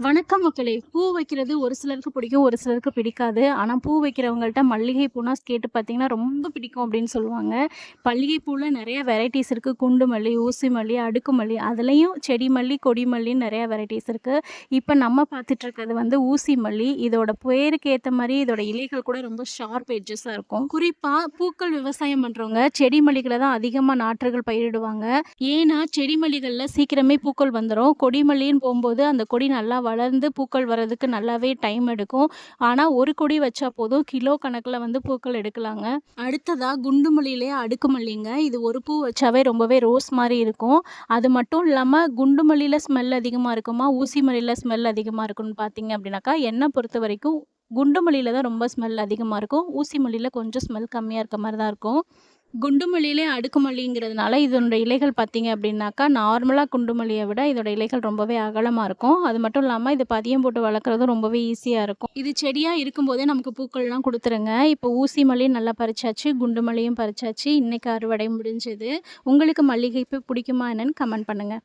வணக்கம் மக்களே! பூ வைக்கிறது ஒரு சிலருக்கு பிடிக்கும், ஒரு சிலருக்கு பிடிக்காது. ஆனால் பூ வைக்கிறவங்கள்ட்ட மல்லிகை பூனா கேட்டு பார்த்தீங்கன்னா, ரொம்ப பிடிக்கும் அப்படின்னு சொல்லுவாங்க. மல்லிகை பூவில் நிறைய வெரைட்டிஸ் இருக்குது குண்டு மல்லி, ஊசி மல்லி, அடுக்கு மல்லி அதுலேயும் செடி மல்லி, கொடி மல்லின்னு நிறைய வெரைட்டிஸ் இருக்குது இப்போ நம்ம பார்த்துட்டு இருக்கிறது வந்து ஊசி மல்லி. இதோட பேருக்கு ஏற்ற மாதிரி இதோட இலைகள் கூட ரொம்ப ஷார்ப் எட்ஜஸாக இருக்கும். குறிப்பாக பூக்கள் விவசாயம் பண்ணுறவங்க செடி மல்லிகளை தான் அதிகமாக நாற்றுகள் பயிரிடுவாங்க. ஏன்னா, செடி மல்லிகளில் சீக்கிரமே பூக்கள் வந்துடும் கொடி மல்லின்னு போகும்போது அந்த கொடி நல்லா வளர்ந்து பூக்கள் வர்றதுக்கு நல்லாவே டைம் எடுக்கும். ஆனால் ஒரு கொடி வச்சா போதும் கிலோ கணக்கில் வந்து பூக்கள் எடுக்கலாங்க. அடுத்ததாக குண்டு மல்லியிலேயே அடுக்கு மல்லிங்க. இது ஒரு பூ வச்சாவே ரொம்பவே ரோஸ் மாதிரி இருக்கும். அது மட்டும் இல்லாமல் குண்டு மல்லியில் ஸ்மெல் அதிகமாக இருக்குமா? ஊசி மல்லியில் ஸ்மெல் அதிகமாக இருக்கும்னு பார்த்தீங்க அப்படின்னாக்கா, என்னை பொறுத்த வரைக்கும் குண்டு மல்லியில் தான் ரொம்ப ஸ்மெல் அதிகமாக இருக்கும். ஊசி மல்லியில் கொஞ்சம் ஸ்மெல் கம்மியாக இருக்க மாதிரி தான் இருக்கும். குண்டு மல்லியிலே அடுக்கு மல்லிங்கிறதுனால இதனுடைய இலைகள் பார்த்தீங்க அப்படின்னாக்கா, நார்மலாக குண்டுமல்லியை விட இதோட இலைகள் ரொம்பவே அகலமாக இருக்கும். அது மட்டும் இல்லாமல் இது பதியம் போட்டு வளர்க்குறதும் ரொம்பவே ஈஸியாக இருக்கும். இது செடியாக இருக்கும்போதே நமக்கு பூக்கள்லாம் கொடுத்துருங்க இப்போ ஊசி மல்லி நல்லா பறிச்சாச்சு, குண்டு மல்லியும் பறிச்சாச்சு. இன்றைக்கி அறுவடை முடிஞ்சது. உங்களுக்கு மல்லிகை பிடிக்குமா என்னன்னு கமெண்ட் பண்ணுங்கள்